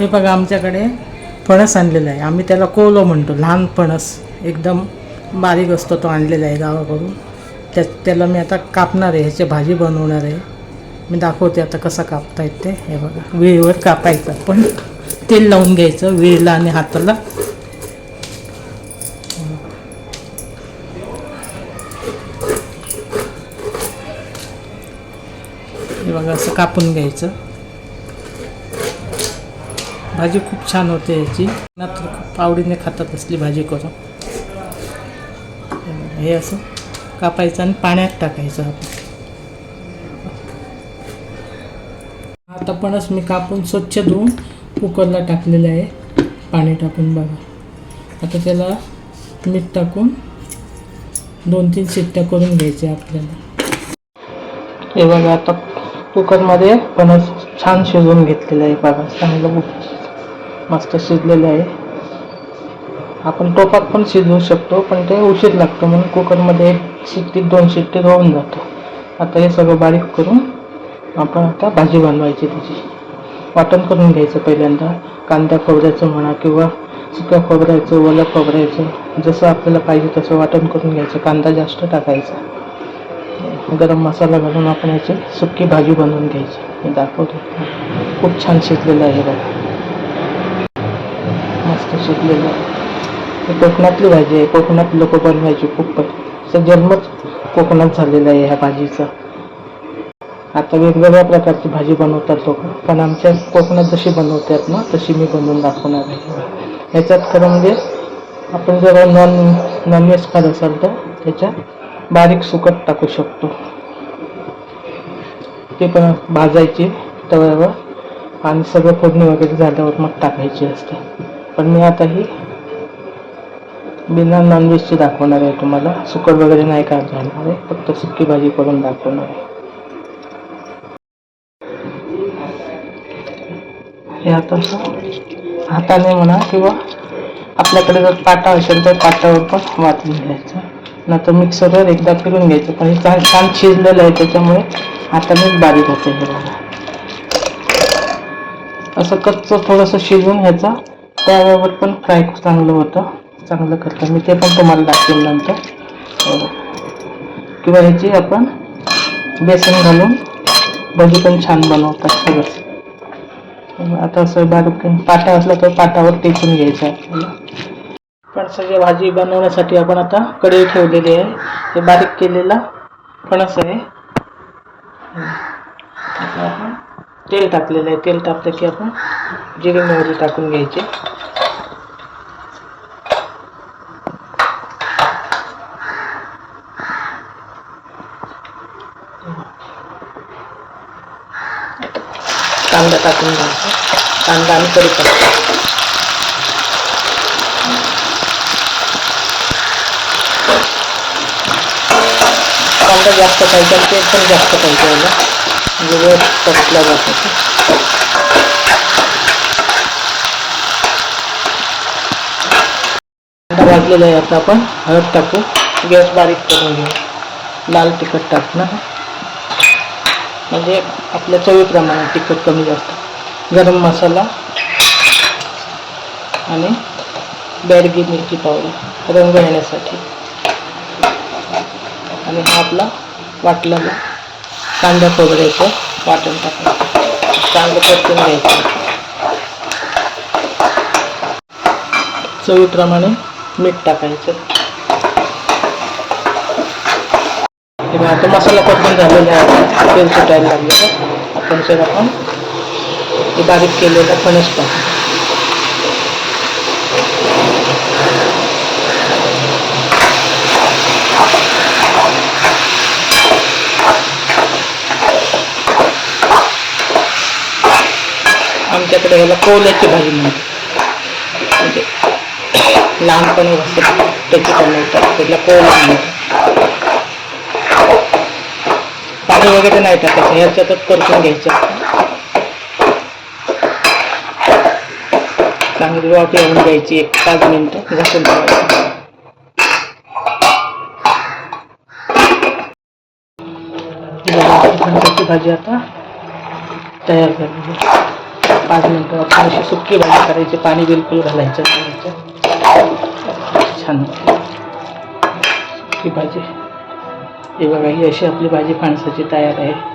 हे बघा आमच्याकडे फणस आणलेलं आहे. आम्ही त्याला कोलो म्हणतो लहान फणस. एकदम बारीक असतो तो आणलेला आहे गावाकडून. त्या त्याला मी आता कापणार आहे ह्याची भाजी बनवणार आहे. मी दाखवते आता कसं कापता येते हे बघा विळीवर कापायचं. पण तेल लावून घ्यायचं विळीला आणि हाताला. हे बघा असं कापून घ्यायचं. भाजी खूप छान होते याची. ना तर खूप आवडीने खातात असली भाजी करून. हे असं कापायचं आणि पाण्यात टाकायचं आपण. आता पणच मी कापून स्वच्छ धुवून कुकरला टाकलेलं आहे. पाणी टाकून बघा. आता त्याला मीठ टाकून दोन तीन शिट्ट्या करून घ्यायच्या आपल्याला. हे बघा आता कुकरमध्ये पणस छान शिजवून घेतलेलं आहे. बघा चांगलं मस्त शिजलेलं आहे. आपण टोपात पण शिजवू शकतो पण ते उशीर लागतो म्हणून कुकरमध्ये एक शिट्टी दोन शिट्टी होऊन जातो. आता हे सगळं बारीक करून आपण आता भाजी बनवायची त्याची. वाटण करून घ्यायचं पहिल्यांदा. कांदा खोबऱ्याचं म्हणा किंवा सुक्या खोबऱ्याचं ओलं खोबऱ्याचं जसं आपल्याला पाहिजे तसं वाटण करून घ्यायचं. कांदा जास्त टाकायचा. गरम मसाला घालून आपण याची सुकी भाजी बनवून घ्यायची. मी दाखवतो. खूप छान शिजलेलं आहे बघा. मस्त शिजलेलं. आहे कोकणातली भाजी आहे. कोकणात लोक बनवायची खूप जन्मच कोकणात झालेला आहे ह्या भाजीचा. आता वेगवेगळ्या प्रकारची भाजी बनवतात लोक. पण आमच्या कोकणात जशी बनवतात ना तशी मी बनवून दाखवणार आहे. ह्याच्यात खरं म्हणजे आपण जर नॉन नॉनव्हेज खात असाल तर त्याच्यात बारीक सुकट टाकू शकतो. ते पण भाजायची तव्यावर. आणि सगळं फोडणी वगैरे झाल्यावर मग टाकायची असते. पण मी आता ही बिना नॉनव्हेजची दाखवणार आहे तुम्हाला. सुकट वगैरे नाही काय घालणार आहे. फक्त सुकी भाजी करून दाखवणार आहे. हे आता असं हाताने म्हणा किंवा आपल्याकडे जर पाटा असेल तर पाटावर पण वाटून घ्यायचं. नंतर मिक्सरवर एकदा फिरून घ्यायचं. पण हे छान छान शिजलेलं आहे. त्याच्यामुळे हातानेच बारीक होते हे बघा. असं कच्चं थोडंसं शिजून ह्याचा त्यावर पण फ्राय चांगलं होतं. चांगलं करतं. मी ते पण तुम्हाला दाखवेल नंतर. हो. किंवा ह्याची आपण बेसन घालून भजी पण छान बनवतात सगळंच आता असं बारीक पाटा असला तर पाटावर टेकून घ्यायचं आपल्याला. सगळी भाजी बनवण्यासाठी आपण आता कढई ठेवलेली आहे. ते बारीक केलेला फणस आहे. आता आपण तेल टाकलेलं आहे. तेल टाकलं की आपण जिरे मोहरी टाकून घ्यायची. कांदा टाकून घ्यायचा कांदा आणि कढीपत्ता कांदा जास्त पाहिजे तेल पण जास्त पाहिजे आहे आता आपण, हळद टाकू, गॅस बारीक करून घेऊ, लाल तिखट टाकणं म्हणजे आपल्या चवीप्रमाणे तिखट कमी जास्त. गरम मसाला आणि बॅडगी मिरची पावडर रंग येण्यासाठी आणि हा आपला वाटलेला कांदा खोबऱ्याचं वाटण टाकायचं चांगलं परतून घ्यायचं. चवीप्रमाणे मीठ टाकायचं. किंवा आता मसाला परतून झालेला आहे. तेल सुटायला लागलेलं आपण सर आपण ते बारीक केलेलं फणस टाकू आमच्याकडे याला कोल्याची भाजी म्हणतात. म्हणजे लहानपणी असं त्याची बनवतात. त्याला कोला म्हणतात. पाणी वगैरे नाही टाकायचं ह्याच्यातच परतून घ्यायचं. चांगली वाफ येऊन द्यायची एक पाच मिनिटं. घासून ठेवायचं. फणसाची भाजी आता तयार झालेली पाच मिनटं आपण अशी सुकी भाजी करायची. पाणी बिलकुल घालायचं छान सुकी भाजी. हे बघा ही अशी आपली भाजी फणसाची तयार आहे.